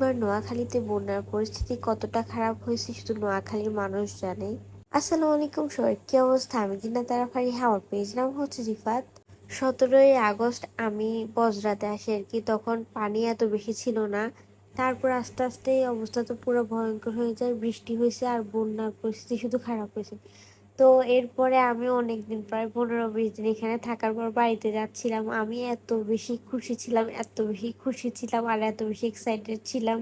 এইবার নোয়াখালীতে বন্যার পরিস্থিতি কতটা খারাপ হয়েছে শুধু নোয়াখালীর মানুষ জানে? আসসালামু আলাইকুম, সবাই কি অবস্থা? আমি দিনা তারাফারি আমার পেজ নাম হচ্ছে রিফাত। সতেরোই আগস্ট আমি বজরাতে আসি আর কি, তখন পানি এত বেশি ছিল না। তারপর আস্তে আস্তে অবস্থা তো পুরো ভয়ঙ্কর হয়ে যায়, বৃষ্টি হয়েছে আর বন্যার পরিস্থিতি শুধু খারাপ হয়েছে। তো এরপরে আমি অনেকদিন, প্রায় পনেরো বিশ দিন এখানে থাকার পর বাড়িতে যাচ্ছিলাম। আমি এত বেশি খুশি ছিলাম, এত বেশি খুশি ছিলাম আর এত বেশি এক্সাইটেড ছিলাম।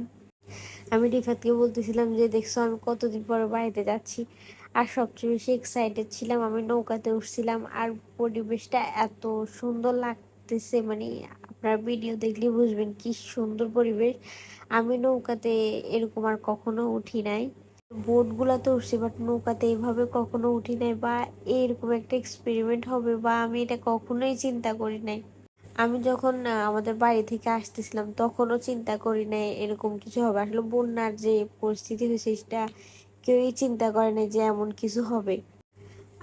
আমি রিফাতকে বলতেছিলাম যে, দেখছ, আমি কতদিন পরে বাড়িতে যাচ্ছি? আর সবচেয়ে বেশি এক্সাইটেড ছিলাম, আমি নৌকাতে উঠছিলাম আর পরিবেশটা এত সুন্দর লাগতেছে। মানে আপনার ভিডিও দেখলে বুঝবেন কি সুন্দর পরিবেশ। আমি নৌকাতে এরকম আর কখনো উঠি নাই। বোটগুলাতে উঠছি বাট নৌকাতে এইভাবে কখনো উঠি নাই বা এরকম একটা এক্সপেরিমেন্ট হবে বা আমি এটা কখনোই চিন্তা করি নাই। আমি যখন আমাদের বাড়ি থেকে আসতেছিলাম তখনও চিন্তা করি নাই এরকম কিছু হবে। আসলে বন্যার যে পরিস্থিতি হয়েছে সেটা কেউই চিন্তা করে নাই যে এমন কিছু হবে।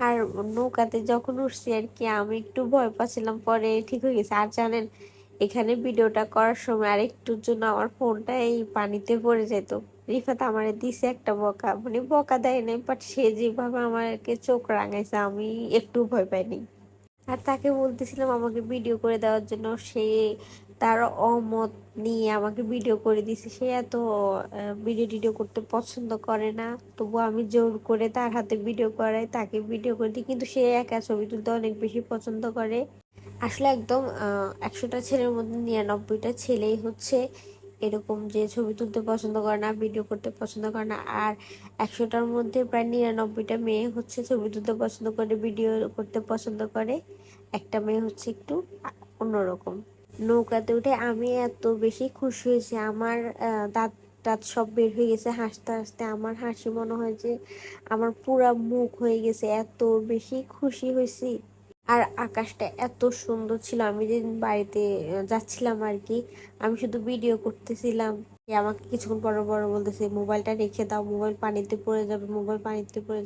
আর নৌকাতে যখন উঠছি আর কি, আমি একটু ভয় পাচ্ছিলাম, পরে ঠিক হয়ে গেছে। আর জানেন, এখানে ভিডিওটা করার সময় আর একটুর জন্য আমার ফোনটা এই পানিতে পড়ে যেত রিফাত আমারে দিছে একটা বকা। মানে বকা দেয় নাই বাট সে যেভাবে আমাকে চোখ রাঙাইছে, আমি একটু ভয় পাইনি। আর তাকে বলতেছিলাম আমাকে ভিডিও করে দেওয়ার জন্য, সে তার অমত নিয়ে আমাকে ভিডিও করে দিছে। সে এত ভিডিও টিডিও করতে পছন্দ করে না। তবু আমি জোর করে তার হাতে ভিডিও করাই, তাকে ভিডিও করে দিই। কিন্তু সে একা ছবি তুলতে অনেক বেশি পছন্দ করে। আসলে একদম একশোটা ছেলের মধ্যে নিরানব্বইটা ছেলেই হচ্ছে। এরকম যে ছবি তুলতে পছন্দ করে না ভিডিও করতে পছন্দ করে না। আর একশোটার মধ্যে প্রায় নিরানব্বইটা মেয়ে হচ্ছে ছবি তুলতে পছন্দ করে ভিডিও করতে পছন্দ করে। একটা মেয়ে হচ্ছে একটু অন্যরকম। নৌকাতে উঠে আমি এত বেশি খুশি হয়েছি। আমার দাঁত দাঁত সব বের হয়ে গেছে হাসতে হাসতে। আমার হাসি মনে হয় যে আমার পুরা মুখ হয়ে গেছে। এত বেশি খুশি হয়েছি। আর আকাশটা এত সুন্দর ছিল। আমি যেদিন বাড়িতে যাচ্ছিলাম আর কি আমি শুধু ভিডিও করতেছিলাম। আমাকে কিছুক্ষণ পর বড় বলতেছে, মোবাইলটা রেখে দাও, মোবাইল পানিতে পড়ে যাবে, মোবাইল পানিতে পড়ে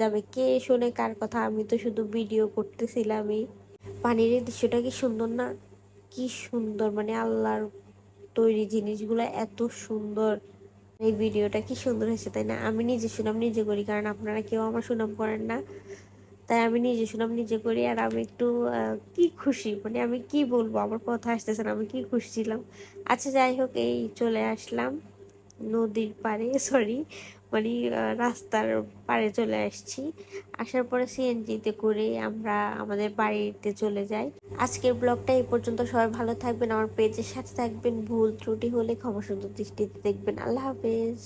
যাবে। কে শোনে কার কথা, আমি তো শুধু ভিডিও করতেছিলামই। পানির দৃশ্যটা কি সুন্দর না? কি সুন্দর মানে আল্লাহর তৈরি জিনিসগুলো এত সুন্দর। এই ভিডিওটা কি সুন্দর হয়েছে, তাই না? আমি নিজে সুনাম নিজে করি, কারণ আপনারা কেউ আমার সুনাম করেন না। তাই আমি নিজে সুনাম নিজে করি আর আমি একটু কি খুশি? মানে আমি কি বলব? আমার কথা আসতেছে না, আমি কি খুশি ছিলাম? আচ্ছা যাই হোক, এই চলে আসলাম নদীর পাড়ে সরি মানে রাস্তার পাড়ে চলে আসছি। আসার পরে সিএনজিতে করে আমরা আমাদের বাড়িতে চলে যাই। আজকের ব্লগটা এই পর্যন্ত। সবাই ভালো থাকবেন, আমার পেজের সাথে থাকবেন। ভুল ত্রুটি হলে ক্ষমা সুন্দর দৃষ্টিতে দেখবেন। আল্লাহ হাফেজ।